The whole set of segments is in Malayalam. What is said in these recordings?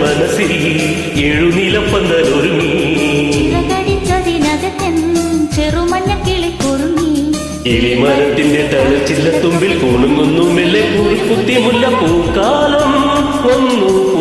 മനസ്സിൽ കിളി കുറുങ്ങി. എലിമരത്തിന്റെ തലച്ചില്ലത്തുമ്പിൽ കുണുങ്ങുന്നു. മെല്ലെ കുറിക്കുത്തി മുല്ല പൂക്കാലം വന്നു.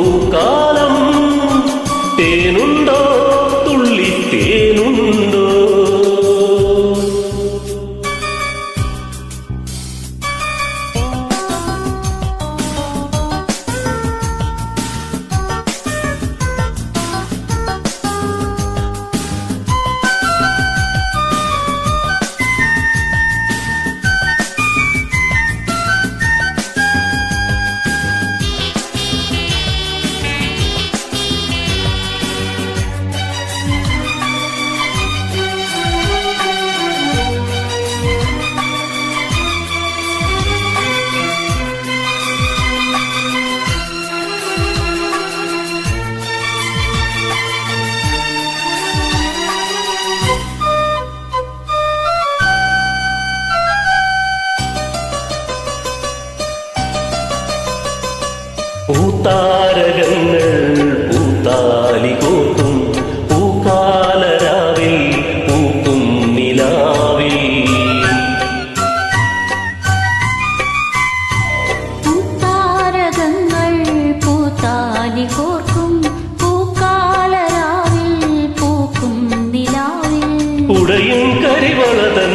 കരിവളതൻ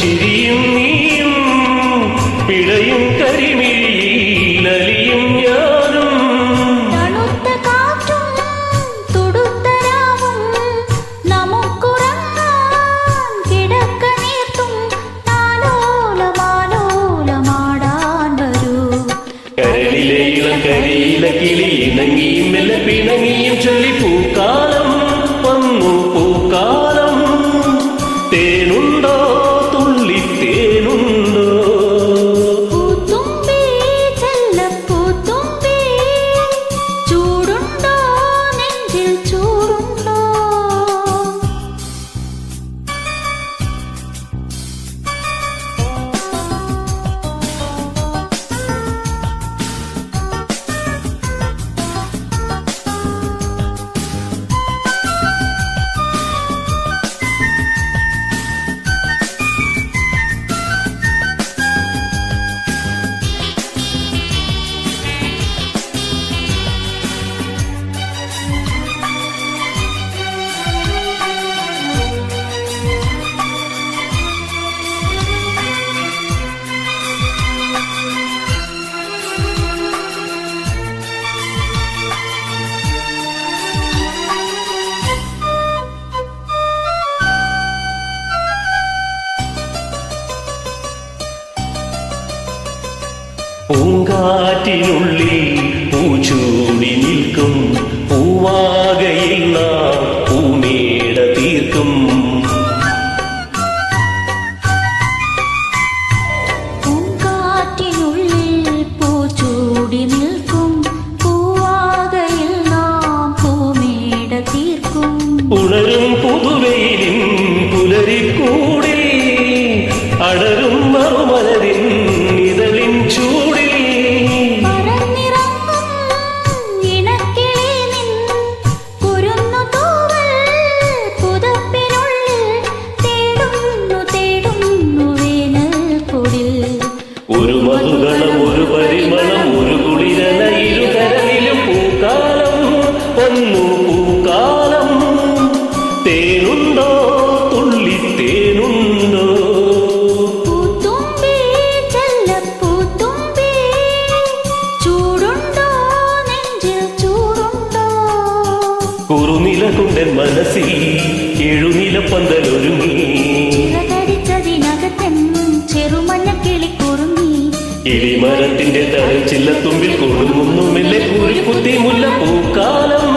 ചിരിയും നീയും പിഴയും കരിമിഴിയിൽ അലിയും ഞാനും തണുത്ത കാറ്റും തുടുത്ത രാവും നമുക്കുറങ്ങാൻ കിടക്ക നീർത്തും താലോലമാലോലമാടാൻ വരൂ. കരളിലെ ഇളം കരിയില കിളി ഇണങ്ങിയും മെല്ലെ പിണങ്ങിയും ചൊല്ലി പൂങ്കാറ്റിനുള്ളിൽ പൂച്ചൂടി മനസ്സിൽ എഴുനില പന്തലൊരുങ്ങി. എലിമരത്തിന്റെ എലിമരത്തിന്റെ തലച്ചില്ലത്തുമ്പിൽ കൊടുങ്ങുന്നു മെല്ലെ കുറിക്കുത്തി മുല്ല പൂക്കാലം.